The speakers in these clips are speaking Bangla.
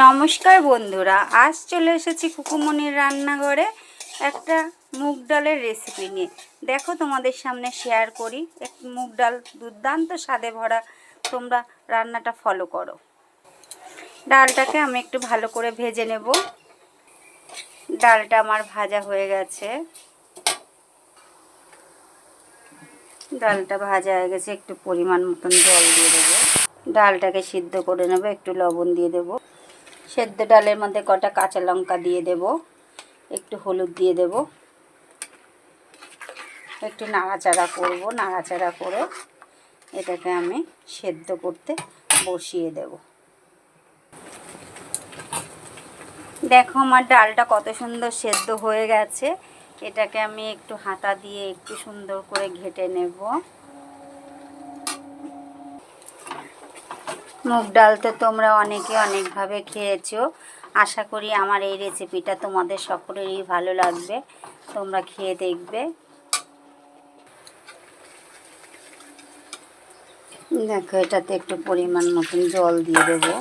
নমস্কার বন্ধুরা, আজ চলে এসেছি কুকুমনির রান্নাঘরে একটা মুগ ডালের রেসিপি নিয়ে। দেখো তোমাদের সামনে শেয়ার করি, এক মুগ ডাল দুর্দান্ত স্বাদে ভরা, তোমরা রান্নাটা ফলো করো। ডালটাকে আমি একটু ভালো করে ভেজে নেব। ডালটা আমার ভাজা হয়ে গেছে। ডালটা ভাজা হয়ে গেছে, একটু পরিমাণ মতন জল দিয়ে দেবো। ডালটাকে সিদ্ধ করে নেব, একটু লবণ দিয়ে দেবো। সেদ্ধ ডালের মধ্যে কটা কাঁচা লঙ্কা দিয়ে দেব। একটু হলুদ দিয়ে দেব। একটু নাড়াচাড়া করব, নাড়াচাড়া করে এটাকে আমি সেদ্ধ করতে বসিয়ে দেব। দেখো আমার ডালটা কত সুন্দর সেদ্ধ হয়ে গেছে। এটাকে আমি একটু হাতা দিয়ে একটু সুন্দর করে ঘেটে নেব। মুগ ডাল তো তোমরা অনেকে অনেকভাবে খেয়েছো। আশা করি আমার এই রেসিপিটা তোমাদের সকলেরই ভালো লাগবে। তোমরা খেয়ে দেখবে। দেখো, এটাতে একটু পরিমাণ মতন জল দিয়ে দেবো।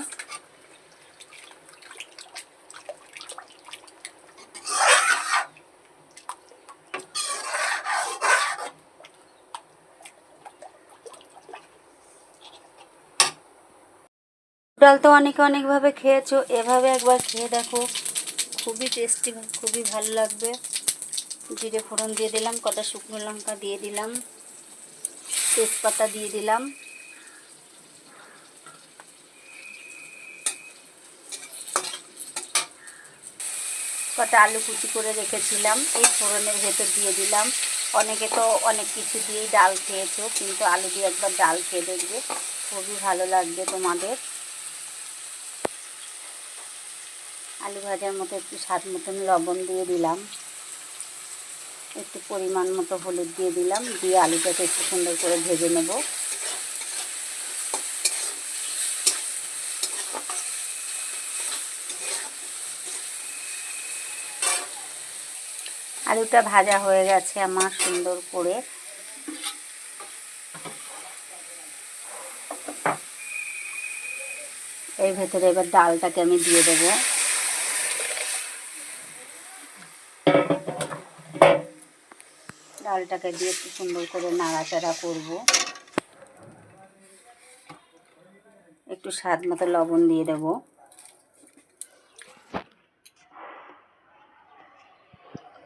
ডাল তো অনেকে অনেকভাবে খেয়েছো। এভাবে একবার খেয়ে দেখো। খুবই টেস্টি খুবই ভালো লাগবে। জিরে ফোড়ন দিয়ে দিলাম, কটা শুকনো লঙ্কা দিয়ে দিলাম, তেজপাতা দিয়ে দিলাম। কটা আলু কুচি করে রেখেছিলাম, এই ফোড়নের ভেতর দিয়ে দিলাম। অনেকে তো অনেক কিছু দিয়েই ডাল খেয়েছো, কিন্তু আলু দিয়ে একবার ডাল খেয়ে দেখবে। খুবই ভালো লাগবে তোমাদের। আলু ভাজার মতো একটু স্বাদ মতন লবণ দিয়ে দিলাম। একটু পরিমাণ মতো হলুদ দিয়ে দিলাম, দিয়ে আলুটাকে একটু সুন্দর করে ভেজে নেব। আলুটা ভাজা হয়ে গেছে আমার সুন্দর করে। এর ভেতরে এবার ডালটাকে আমি দিয়ে দেবো। ডালটাকে দিয়ে একটু সুন্দর করে নাড়াচাড়া করব। একটু স্বাদ মতো লবণ দিয়ে দেব।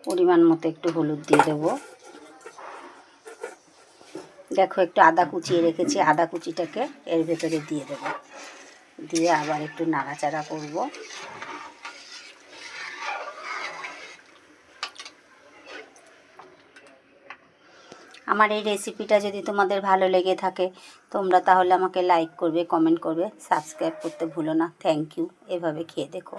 পরিমাণ মতো একটু হলুদ দিয়ে দেব। দেখো, একটু আদা কুচিয়ে রেখেছি, আদা কুচিটাকে এর ভেতরে দিয়ে দেব। দিয়ে আবার একটু নাড়াচাড়া করব। আমার এই রেসিপিটা যদি তোমাদের ভালো লেগে থাকে, তোমরা তাহলে আমাকে লাইক করবে কমেন্ট করবে সাবস্ক্রাইব করতে ভুলো না। থ্যাংক ইউ এভাবে খেয়ে দেখো।